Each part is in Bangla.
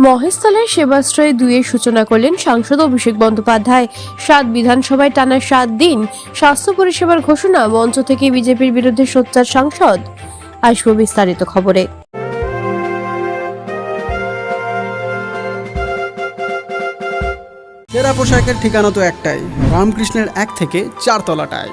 মহেশতলায় সেবাশ্রয় দুইয়ের সূচনা করলেন সাংসদ অভিষেক বন্দ্যোপাধ্যায়। সাত বিধানসভায় টানা সাত দিন স্বাস্থ্য পরিষেবার ঘোষণা, মঞ্চ থেকে বিজেপির বিরুদ্ধে সোচ্চার সাংসদ। আসব বিস্তারিত খবরে। সেরা পোশাকের ঠিকানা তো একটাই, রামকৃষ্ণের এক থেকে চারতলাটায়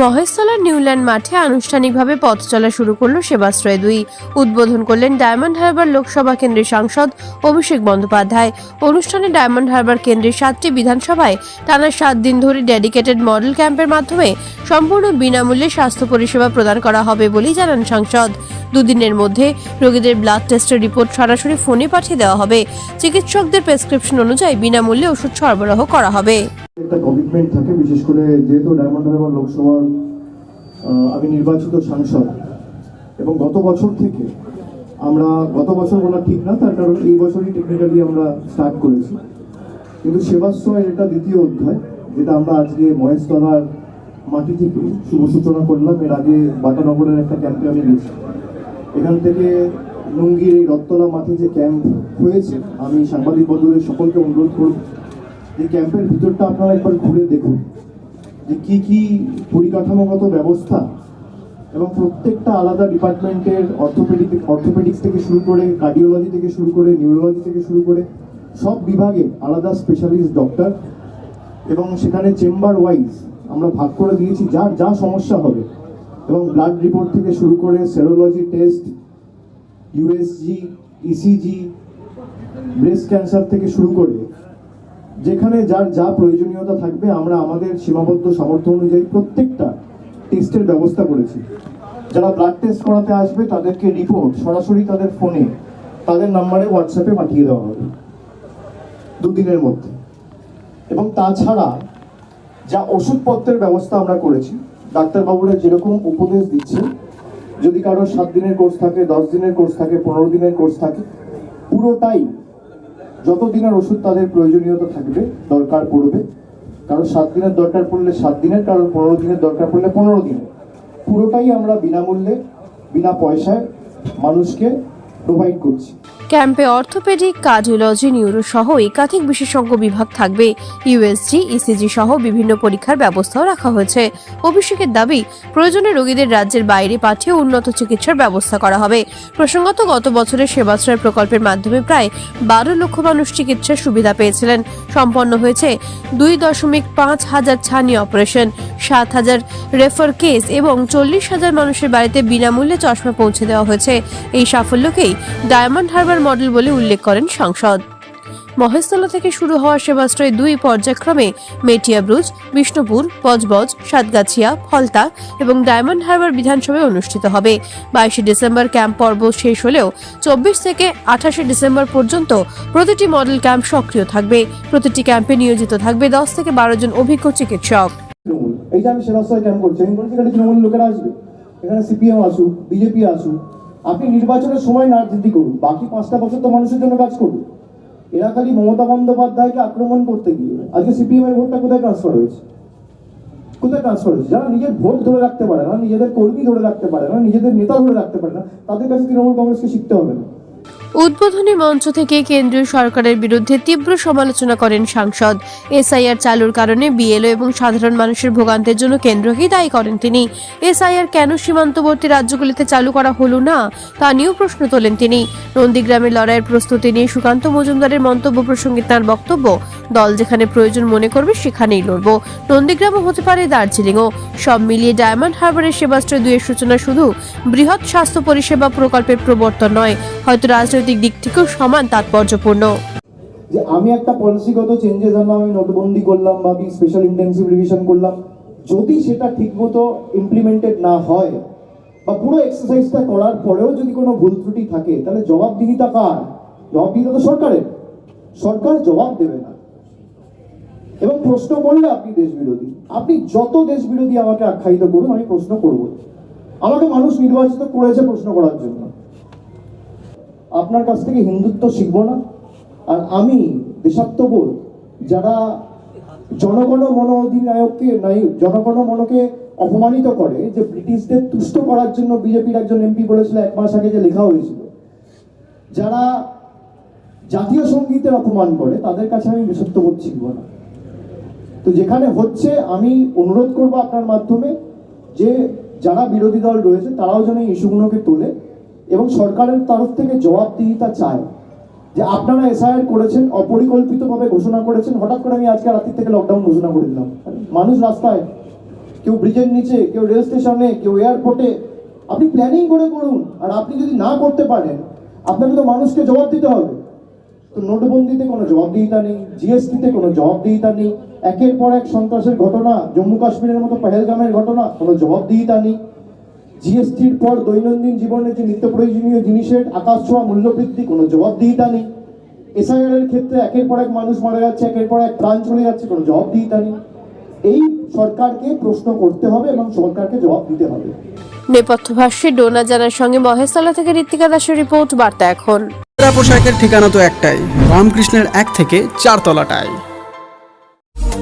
মহেশতলার নিউল্যান্ড মাঠে আনুষ্ঠানিকভাবে পথ চলা শুরু করল সেবাশ্রয় দুই। উদ্বোধন করলেন ডায়মন্ড হারবার লোকসভা কেন্দ্রের সাংসদ অভিষেক বন্দ্যোপাধ্যায়। অনুষ্ঠানে ডায়মন্ড হারবার কেন্দ্রের সাতটি বিধানসভায় টানা সাত দিন ধরে ডেডিকেটেড মডেল ক্যাম্পের মাধ্যমে সম্পূর্ণ বিনামূল্যে স্বাস্থ্য পরিষেবা প্রদান করা হবে বলেই জানান সাংসদ। দুদিনের মধ্যে রোগীদের ব্লাড টেস্টের রিপোর্ট সরাসরি ফোনে পাঠিয়ে দেওয়া হবে। চিকিৎসকদের প্রেসক্রিপশন অনুযায়ী বিনামূল্যে ওষুধ সরবরাহ করা হবে। একটা কমিটমেন্ট থাকে, বিশেষ করে যেহেতু ডায়মন্ড হারবার লোকসভার আমি নির্বাচিত সাংসদ, এবং গত বছর থেকে আমরা, গত বছর বলা ঠিক না, তার কারণ এই বছরই টেকনিক্যালি আমরা স্টার্ট করেছি। কিন্তু সেবাশ্রয়ের এটা দ্বিতীয় অধ্যায়, যেটা আমরা আজকে মহেশতলার মাটি থেকে শুভ সূচনা করলাম। এর আগে বাটানগরের একটা ক্যাম্পে আমি গেছি। এখান থেকে লুঙ্গির এই রত্তলা মাঠে যে ক্যাম্প হয়েছে, আমি সাংবাদিক বন্ধুদের সকলকে অনুরোধ করব এই ক্যাম্পের ভিতরটা আপনারা একবার ঘুরে দেখুন যে কি কি পরিকাঠামোগত ব্যবস্থা এবং প্রত্যেকটা আলাদা ডিপার্টমেন্টের অর্থোপেডিক, অর্থোপেডিক্স থেকে শুরু করে কার্ডিওলজি থেকে শুরু করে নিউরোলজি থেকে শুরু করে সব বিভাগে আলাদা স্পেশালিস্ট ডক্টর এবং সেখানে চেম্বার ওয়াইজ আমরা ভাগ করে দিয়েছি যার যা সমস্যা হবে এবং ব্লাড রিপোর্ট থেকে শুরু করে serology test USG ECG breast cancer থেকে শুরু করে যেখানে যার যা প্রয়োজনীয়তা থাকবে, আমরা আমাদের সীমাবদ্ধ সামর্থ্য অনুযায়ী প্রত্যেকটা টেস্টের ব্যবস্থা করেছি। যারা ব্লাড টেস্ট করাতে আসবে, তাদেরকে রিপোর্ট সরাসরি তাদের ফোনে তাদের নাম্বারে হোয়াটসঅ্যাপে পাঠিয়ে দেওয়া হবে। দুদিনের মধ্যে। এবং তাছাড়া যা ওষুধপত্রের ব্যবস্থা আমরা করেছি, ডাক্তারবাবুরা যেরকম উপদেশ দিচ্ছে, যদি কারও সাত দিনের কোর্স থাকে, দশ দিনের কোর্স থাকে, পনেরো দিনের কোর্স থাকে, পুরোটাই যত দিনের ওষুধ তাদের প্রয়োজনীয়তা থাকবে, দরকার পড়বে। কারণ সাত দিনের দরকার পড়লে সাত দিনের, কারণ পনেরো দিনের দরকার পড়লে পনেরো দিনের। পুরোটাই আমরা বিনামূল্যে, বিনা পয়সায় মানুষকে প্রোভাইড করছি। ক্যাম্পে অর্থোপেডিক, কার্ডিওলজি, নিউরো সহ একাধিক বিশেষজ্ঞ বিভাগ থাকবে। ইউএসজি ইসিজি সহ বিভিন্ন পরীক্ষার ব্যবস্থাও রাখা হয়েছে। অভিষেকের দাবি, প্রয়োজনে রোগীদের রাজ্যের বাইরে পাঠিয়ে উন্নত চিকিৎসার ব্যবস্থা করা হবে। প্রসঙ্গত, গত বছরের সেবাশ্রয় প্রকল্পের মাধ্যমে প্রায় বারো লক্ষ মানুষ চিকিৎসার সুবিধা পেয়েছিলেন। সম্পন্ন হয়েছে দুই দশমিক পাঁচ হাজার ছানি অপারেশন। সাত হাজার রেফার কেস এবং চল্লিশ হাজার মানুষের বাড়িতে বিনামূল্যে চশমা পৌঁছে দেওয়া হয়েছে। এই সাফল্যকেই ডায়মন্ড হারবার মডেল বলে উল্লেখ করেন সংসদ। মহেশতলা থেকে শুরু হওয়া সেবাশ্রয় দুই পর্যায়ক্রমে মেটিয়া ব্রুজ, বিষ্ণুপুর বজবজ সাতগাছিয়া, ফলতা এবং ডায়মন্ড হারবার বিধানসভায় অনুষ্ঠিত হবে। বাইশে ডিসেম্বর ক্যাম্প পর্ব শেষ হলেও চব্বিশ থেকে আঠাশে ডিসেম্বর পর্যন্ত প্রতিটি মডেল ক্যাম্প সক্রিয় থাকবে। প্রতিটি ক্যাম্পে নিয়োজিত থাকবে দশ থেকে বারো জন অভিজ্ঞ চিকিৎসক। এই যে আমি সেবাশ্রয় ক্যাম্প করছি, আমি বলছি, এখানে তৃণমূল লোকেরা আসবে, এখানে সিপিএম আসুক বিজেপি আসুক, আপনি নির্বাচনের সময় রাজনীতি করুন, বাকি পাঁচটা বছর তো মানুষের জন্য কাজ করুন। এরা খালি মমতা বন্দ্যোপাধ্যায়কে আক্রমণ করতে গিয়ে, আজকে সিপিএম এর ভোটটা কোথায় ট্রান্সফার হয়েছে? কোথায় ট্রান্সফার হয়েছে? যারা নিজের ভোট ধরে রাখতে পারে না, নিজেদের কর্মী ধরে রাখতে পারে না, নিজেদের নেতা ধরে রাখতে পারে না, তাদের কাছে তৃণমূল কংগ্রেসকে শিখতে হবে না। উদ্বোধনী মঞ্চ থেকে কেন্দ্রীয় সরকারের বিরুদ্ধে তীব্র সমালোচনা করেন সাংসদ। এসআইআর চালুর কারণে বিএলও এবং সাধারণ মানুষের ভোগান্তের জন্য কেন্দ্রকেই দায়ী করেন তিনি। এসআইআর কেন সীমান্তবর্তী রাজ্যগুলিতে চালু করা হলো না, তা নিয়েও প্রশ্ন তোলেন তিনি। নন্দীগ্রামের লড়াইয়ের প্রস্তুতি নিয়ে সুকান্ত মজুমদারের মন্তব্য প্রসঙ্গে তার বক্তব্য, দল যেখানে প্রয়োজন মনে করবে, সেখানেই লড়ব। নন্দীগ্রামও হতে পারে দার্জিলিংও। সব মিলিয়ে ডায়মন্ড হারবারের সেবাশ্রয় দুয়ের সূচনা শুধু বৃহৎ স্বাস্থ্য পরিষেবা প্রকল্পের প্রবর্তন নয়, হয়তো রাজনৈতিক দিক থেকেও সমান তাৎপর্যপূর্ণ। যে আমি একটা পলিসিগত চেঞ্জেস আনলাম আমি নোটবন্দি করলাম বা আমি স্পেশাল ইন্টেন্সিভ রিভিশন করলাম, যদি সেটা ঠিকমতো ইমপ্লিমেন্টেড না হয় বা পুরো এক্সারসাইজটা করার পরেও যদি কোনো ভুল ত্রুটি থাকে, তাহলে জবাবদিহিতা কার? জবাবদিহিতা তো সরকারের। সরকার জবাব দেবে না। এবং প্রশ্ন করলে আপনি দেশ বিরোধী আপনি যত দেশ বিরোধী আমাকে আখ্যায়িত করুন, আমি প্রশ্ন করব আমাকে মানুষ নির্বাচিত করেছে প্রশ্ন করার জন্য। আপনার কাছ থেকে হিন্দুত্ব শিখব না। আর আমি দেশাত্মবোধ, যারা জনগণ মন অধিনায়ককে জনগণ মনকে অপমানিত করে, যে ব্রিটিশদের তুষ্ট করার জন্য বিজেপির একজন এমপি বলেছিল এক মাস আগে যে লেখা হয়েছিল, যারা জাতীয় সঙ্গীতের অপমান করে, তাদের কাছে আমি দেশাত্মবোধ শিখব না। তো যেখানে হচ্ছে, আমি অনুরোধ করব আপনার মাধ্যমে যে যারা বিরোধী দল রয়েছে, তারাও যেন এই ইস্যুগুলোকে তোলে। এবং সরকারের তরফ থেকে জবাবদিহিতা চায় যে আপনারা এসআইআর করেছেন, অপরিকল্পিতভাবে ঘোষণা করেছেন, হঠাৎ করে আমি আজকে রাত্রি থেকে লকডাউন ঘোষণা করে দিলাম। মানুষ রাস্তায়, কেউ ব্রিজের নিচে, কেউ রেল স্টেশনে কেউ এয়ারপোর্টে আপনি প্ল্যানিং করে করুন। আর আপনি যদি না করতে পারেন, আপনাকে তো মানুষকে জবাব দিতে হবে। তো নোটবন্দিতে কোনো জবাবদিহিতা নেই জিএসটিতে কোনো জবাবদিহিতা নেই, একের পর এক সন্ত্রাসের ঘটনা জম্মু কাশ্মীরের মতো পেহেলগামের ঘটনা, কোনো জবাবদিহিতা নেই। জিএসটির পর দৈনন্দিন জীবনে যে নিত্য প্রয়োজনীয় জিনিসের আকাশ ছোঁয়া মূল্যবৃদ্ধি কোনো জবাবদিহিতা নেই। এসআইআর এর ক্ষেত্রে একের পর এক মানুষ মারা যাচ্ছে একের পর এক প্রাণ চলে যাচ্ছে কোনো জবাবদিহিতা নেই। এই সরকারকে প্রশ্ন করতে হবে এবং সরকারকে জবাব দিতে হবে। নেপথ্য ভাষ্যে ডোনা জানার সঙ্গে মহেশতলা থেকে ঋত্বিকা দাসের রিপোর্ট বার্তা এখন। পোশাকের ঠিকানা তো একটাই রামকৃষ্ণের এক থেকে চারতলাটায়